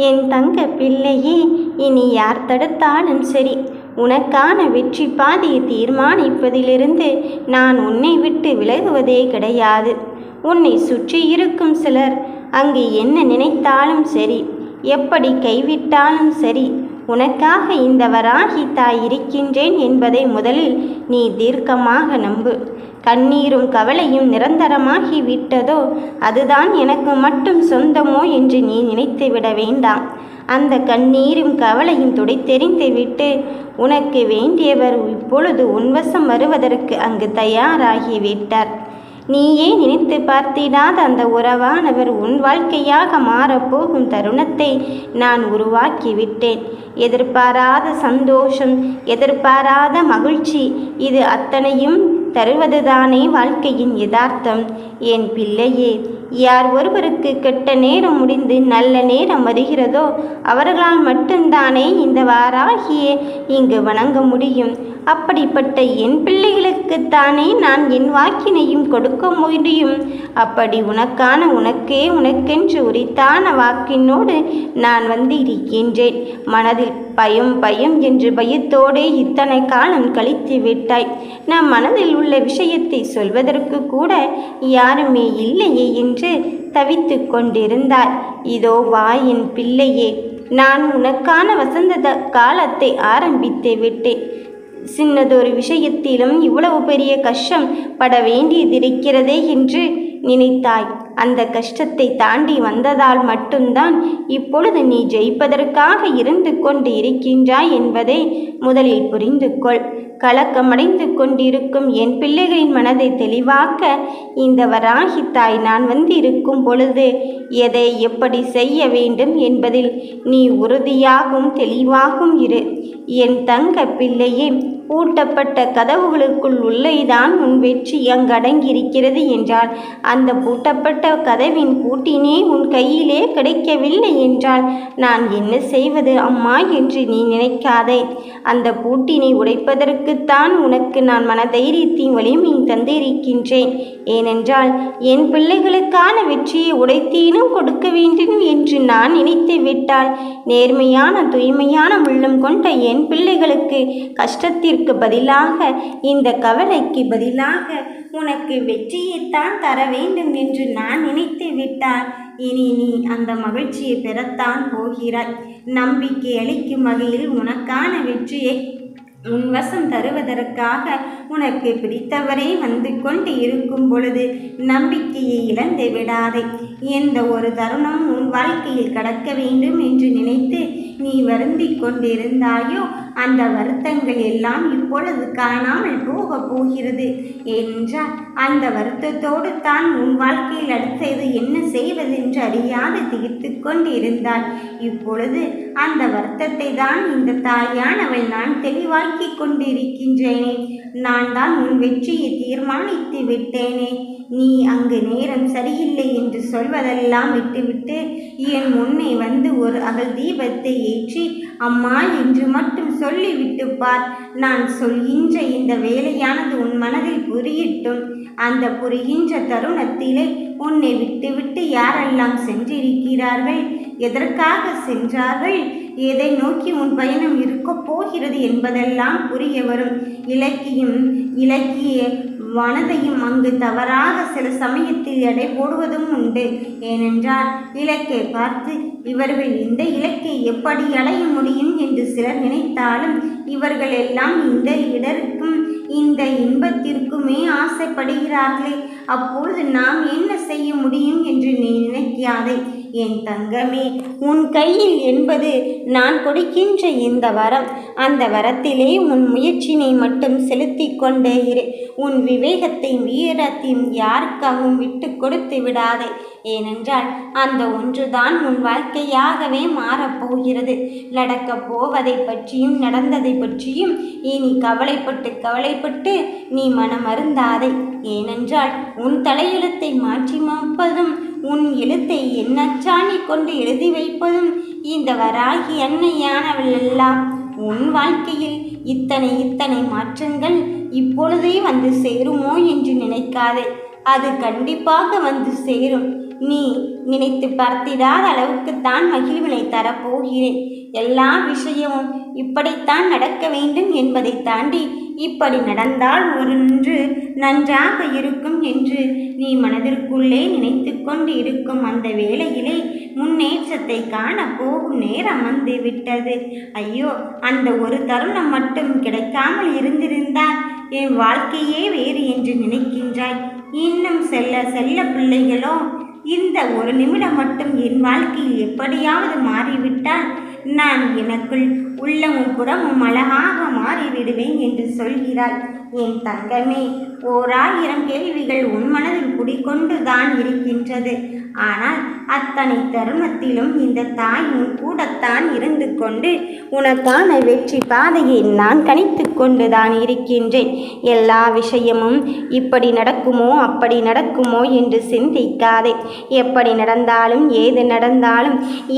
என் தங்க பிள்ளையே இனி யார் தடுத்தாலும் சரி. உனக்கான வெற்றி பாதையை தீர்மானிப்பதிலிருந்து நான் உன்னை விட்டு விலகுவதே கிடையாது. உன்னை சுற்றி இருக்கும் சிலர் அங்கு என்ன நினைத்தாலும் சரி எப்படி கைவிட்டாலும் சரி உனக்காக இந்த வராகி தாய் இருக்கின்றேன் என்பதை முதலில் நீ தீர்க்கமாக நம்பு. கண்ணீரும் கவலையும் நிரந்தரமாகி விட்டதோ அதுதான் எனக்கு மட்டும் சொந்தமோ என்று நீ நினைத்து விட வேண்டாம். அந்த கண்ணீரும் கவலையும் துடைத்தெறிந்து விட்டு உனக்கு வேண்டியவர் இப்பொழுது உன்வசம் வருவதற்கு அங்கு தயாராகி விட்டார். நீயே நினைத்து பார்த்திடாத அந்த உறவானவர் உன் வாழ்க்கையாக மாறப்போகும் தருணத்தை நான் உருவாக்கி விட்டேன் எதிர்பாராத சந்தோஷம் எதிர்பாராத மகிழ்ச்சி இது அத்தனையும் தருவதுதானே வாழ்க்கையின் யதார்த்தம். என் பிள்ளையே யார் ஒருவருக்கு கெட்ட நேரம் முடிந்து நல்ல நேரம் வருகிறதோ அவர்களால் மட்டும்தானே இந்த வாராகியே இங்கு வணங்க முடியும். அப்படிப்பட்ட என் பிள்ளைகளுக்குத்தானே நான் என் வாக்கினையும் கொடுக்க முடியும்? அப்படி உனக்கான உனக்கே உனக்கென்று உரித்தான வாக்கினோடு நான் வந்து இருக்கின்றேன் மனதில் பயம் பயம் என்று பயத்தோடே இத்தனை காலம் கழித்து விட்டாய். நம் மனதில் உள்ள விஷயத்தை சொல்வதற்கு கூட யாருமே இல்லையே என்று தவித்து கொண்டிருந்தாய் இதோ வா என் பிள்ளையே நான் உனக்கான வசந்த காலத்தை ஆரம்பித்து விட்டேன். சின்னதொரு விஷயத்திலும் இவ்வளவு பெரிய கஷ்டம் பட வேண்டியதிருக்கிறதே என்று நினைத்தாய். அந்த கஷ்டத்தை தாண்டி வந்ததால் மட்டும்தான் இப்பொழுது நீ ஜெயிப்பதற்காக இருந்து கொண்டு இருக்கின்றாய் என்பதை முதலில் புரிந்து கொள். கலக்கமடைந்து கொண்டிருக்கும் என் பிள்ளைகளின் மனதை தெளிவாக்க இந்த வராகி தாய் நான் வந்து இருக்கும் பொழுது எதை எப்படி செய்ய வேண்டும் என்பதில் நீ உறுதியாகவும் தெளிவாகவும் இரு. என் தங்க பிள்ளையே பூட்டப்பட்ட கதவுகளுக்குள் உள்ளேதான் உன் வெற்றி அங்கடங்கியிருக்கிறது என்றாள். அந்த பூட்டப்பட்ட கதவின் பூட்டினே உன் கையிலே கிடைக்கவில்லை என்றால் நான் என்ன செய்வது அம்மா என்று நீ நினைக்காதே. அந்த பூட்டினை உடைப்பதற்குத்தான் உனக்கு நான் மனதைரியத்தின் வலிமையும் தந்திருக்கின்றேன். ஏனென்றால் என் பிள்ளைகளுக்கான வெற்றியை உடைத்தீனும் கொடுக்க வேண்டும் என்று நான் நினைத்து விட்டால் நேர்மையான தூய்மையான உள்ளம் கொண்ட என் பிள்ளைகளுக்கு கஷ்டத்திற்கு பதிலாக இந்த கவலைக்கு பதிலாக உனக்கு வெற்றியைத்தான் தர வேண்டும் என்று நான் நினைத்து விட்டால் இனி நீ அந்த மகிழ்ச்சியை பெறத்தான் போகிறாய். நம்பிக்கை அளிக்கும் வகையில் உனக்கான வெற்றியை உன் வசம் தருவதற்காக உனக்கு பிடித்தவரே வந்து கொண்டு இருக்கும் பொழுது நம்பிக்கையை இழந்து விடாதே. எந்த ஒரு தருணம் உன் வாழ்க்கையில் கடக்க வேண்டும் என்று நினைத்து நீ வருந்திக் கொண்டிருந்தாயோ அந்த வருத்தங்கள் எல்லாம் இப்பொழுது காணாமல் போக போகிறது. என்றால் அந்த வருத்தத்தோடு தான் உன் வாழ்க்கையில் அடுத்தது என்ன செய்வதென்று அறியாது திகித்து கொண்டிருந்தாள். இப்பொழுது அந்த வருத்தத்தை தான் இந்த தாயானவள் நான் தெளிவாக்கி கொண்டிருக்கின்றேனே. நான் தான் உன் வெற்றியை தீர்மானித்து விட்டேனே. நீ அங்கு நேரம் சரியில்லை என்று சொல்வதெல்லாம் விட்டுவிட்டு என் முன்னே வந்து ஒரு அகல் தீபத்தை ஏற்றி அம்மா என்று மட்டும் சொல்லிவிட்டு பார். நான் சொல்கின்ற இந்த வேலையானது உன் மனதில் புரியட்டும். அந்த புரிகின்ற தருணத்திலே உன்னை விட்டுவிட்டு யாரெல்லாம் சென்றிருக்கிறார்கள் எதற்காக சென்றார்கள் எதை நோக்கி உன் பயணம் இருக்கப் போகிறது என்பதெல்லாம் புரிய வரும். இலக்கியம் இலக்கிய மனதையும் அங்கு தவறாக சில சமயத்தில் எடை போடுவதும் உண்டு. ஏனென்றால் இலக்கை பார்த்து இவர்கள் இந்த இலக்கை எப்படி அடைய முடியும் என்று சிலர் நினைத்தாலும் இவர்கள் எல்லாம் இந்த இடருக்கும் இந்த இன்பத்திற்குமே ஆசைப்படுகிறார்களே. அப்பொழுது நாம் என்ன செய்ய முடியும் என்று நீ நினைக்காதே. என் தங்கமே உன் கையில் என்பது நான் கொடுக்கின்ற இந்த வரம். அந்த வரத்திலே உன் முயற்சினை மட்டும் செலுத்தி கொண்டே இரு. உன் விவேகத்தையும் வீரத்தையும் யாருக்காகவும் விட்டு கொடுத்து விடாதே. ஏனென்றால் அந்த ஒன்றுதான் உன் வாழ்க்கையாகவே மாறப்போகிறது நடக்கப் போவதை பற்றியும் நடந்ததை பற்றியும் இனி கவலைப்பட்டு கவலைப்பட்டு நீ மனமருந்தாதே. ஏனென்றால் உன் தலையெழுத்தை மாற்றி மாப்பதும் உன் எழுத்தை எண்ணச்சாணி கொண்டு எழுதி வைப்பதும் இந்த வராகி அன்னையானவள் எல்லாம் உன் வாழ்க்கையில் இத்தனை இத்தனை மாற்றங்கள் இப்பொழுதே வந்து சேருமோ என்று நினைக்காதே. அது கண்டிப்பாக வந்து சேரும். நீ நினைத்து பார்த்திடாத அளவுக்கு தான் மகிழ்வினை தரப்போகிறேன். எல்லா விஷயமும் இப்படித்தான் நடக்க வேண்டும் என்பதை தாண்டி இப்படி நடந்தால் ஒன்று நன்றாக இருக்கும் என்று நீ மனதிற்குள்ளே நினைத்து கொண்டு இருக்கும் அந்த வேளையிலே முன்னேற்றத்தை காண போகும் நேரம் வந்து விட்டது. ஐயோ அந்த ஒரு தருணம் மட்டும் கிடைக்காமல் இருந்திருந்தால் என் வாழ்க்கையே வேறு என்று நினைக்கின்றாய். இன்னும் செல்ல செல்ல பிள்ளைகளோ இந்த ஒரு நிமிடம் மட்டும் என் வாழ்க்கையில் எப்படியாவது மாறிவிட்டால் நான் எனக்குள் உள்ளமும் புறமும் அழகாக மாறிவிடுவேன் என்று சொல்கிறாள். என் தங்கமே ஓராயிரம் கேள்விகள் உன் மனதில் குடிக்கொண்டு தான் இருக்கின்றது. ஆனால் அத்தனை தருணத்திலும் இந்த தாய் உன் கூடத்தான் இருந்து கொண்டு உனக்கான வெற்றி பாதையை நான் கணித்து கொண்டுதான் இருக்கின்றேன். எல்லா விஷயமும் இப்படி நடக்குமோ அப்படி நடக்குமோ என்று சிந்திக்காதே. எப்படி நடந்தாலும் ஏது நடந்தாலும்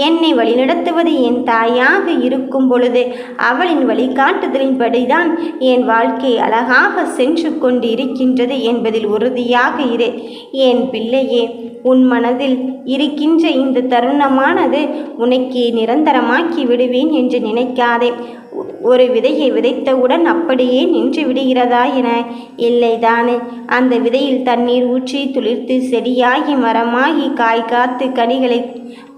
என்னை வழிநடத்துவது என் தாயாக இருக்கும் பொழுது அவளின் வழிகாட்டுதலின்படிதான் என் வாழ்க்கை அழகாக சென்று கொண்டு இருக்கின்றது என்பதில் உறுதியாக இரு. என் பிள்ளையே உன் மனதில் இருக்கின்ற இந்த தருணமானது உனக்கு நிரந்தரமாக்கி விடுவேன் என்று நினைக்காதே. ஒரு விதையை விதைத்தவுடன் அப்படியே நின்று விடுகிறதா என? இல்லைதானே அந்த விதையில் தண்ணீர் ஊற்றி துளிர்த்து செடியாகி மரமாகி காய் காத்து கனிகளை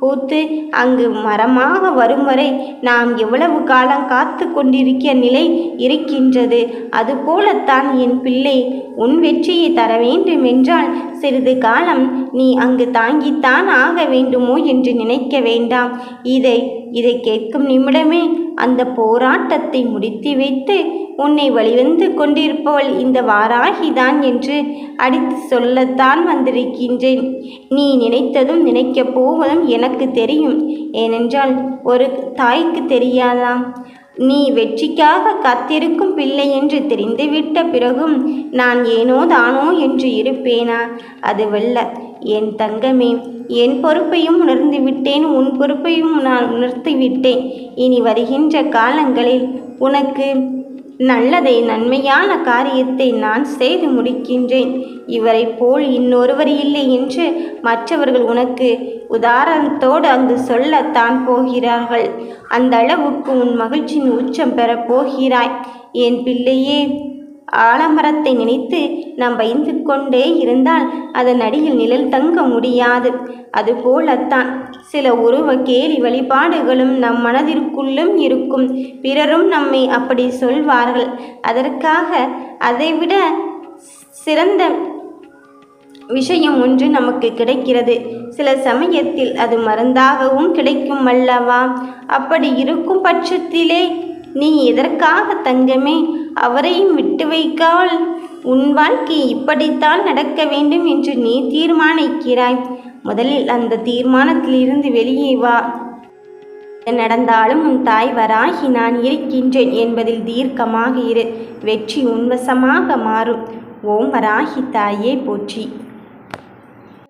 பூத்து அங்கு மரமாக வரும் வரை நாம் எவ்வளவு காலம் காத்து கொண்டிருக்கிற நிலை இருக்கின்றது? அதுபோலத்தான் என் பிள்ளை உன் வெற்றியை தர வேண்டும் என்றால் சிறிது காலம் நீ அங்கு தாங்கித்தான் ஆக வேண்டுமோ என்று நினைக்க வேண்டாம். இதை இதை கேட்கும் நிமிடமே அந்த போராட்டத்தை முடித்து வைத்து உன்னை வழிவந்து கொண்டிருப்பவள் இந்த வாராகிதான் என்று அடித்து சொல்லத்தான் வந்திருக்கின்றேன். நீ நினைத்ததும் நினைக்கப் போவதும் எனக்கு தெரியும். ஏனென்றால் ஒரு தாய்க்கு தெரியாதாம். நீ வெற்றிக்காக காத்திருக்கும் பிள்ளை என்று தெரிந்துவிட்ட பிறகும் நான் ஏனோ தானோ என்று இருப்பேனா? அதுவல்ல என் தங்கமே என் பொறுப்பையும் உணர்ந்து விட்டேன். உன் பொறுப்பையும் நான் உணர்த்திவிட்டேன். இனி வருகின்ற காலங்களில் உனக்கு நல்லதை நன்மையான காரியத்தை நான் செய்து முடிக்கின்றேன். இவரைப் போல் இன்னொருவர் இல்லை என்று மற்றவர்கள் உனக்கு உதாரணத்தோடு அங்கு சொல்லத்தான் போகிறார்கள். அந்த அளவுக்கு உன் மகிழ்ச்சியின் உச்சம் பெறப் போகிறாய். என் பிள்ளையே ஆலமரத்தை நினைத்து நாம் பயந்து கொண்டே இருந்தால் அதன் அடியில் நிழல் தங்க முடியாது. அதுபோலத்தான் சில உருவ கேலி வழிபாடுகளும் நம் மனதிற்குள்ளும் இருக்கும். பிறரும் நம்மை அப்படி சொல்வார்கள். அதற்காக அதைவிட சிறந்த விஷயம் ஒன்று நமக்கு கிடைக்கிறது. சில சமயத்தில் அது மருந்தாகவும் கிடைக்கும் அல்லவா? அப்படி இருக்கும் பட்சத்திலே நீ எதற்காக தங்கமே? அவரையும் விட்டு வைக்கால். உன் வாழ்க்கை இப்படித்தான் நடக்க வேண்டும் என்று நீ தீர்மானிக்கிறாய். முதலில் அந்த தீர்மானத்திலிருந்து வெளியே வா. நடந்தாலும் உன் தாய் வராகி நான் இருக்கின்றேன் என்பதில் தீர்க்கமாக இரு. வெற்றி உன்வசமாக மாறும். ஓம் வராகி தாயே போற்றி.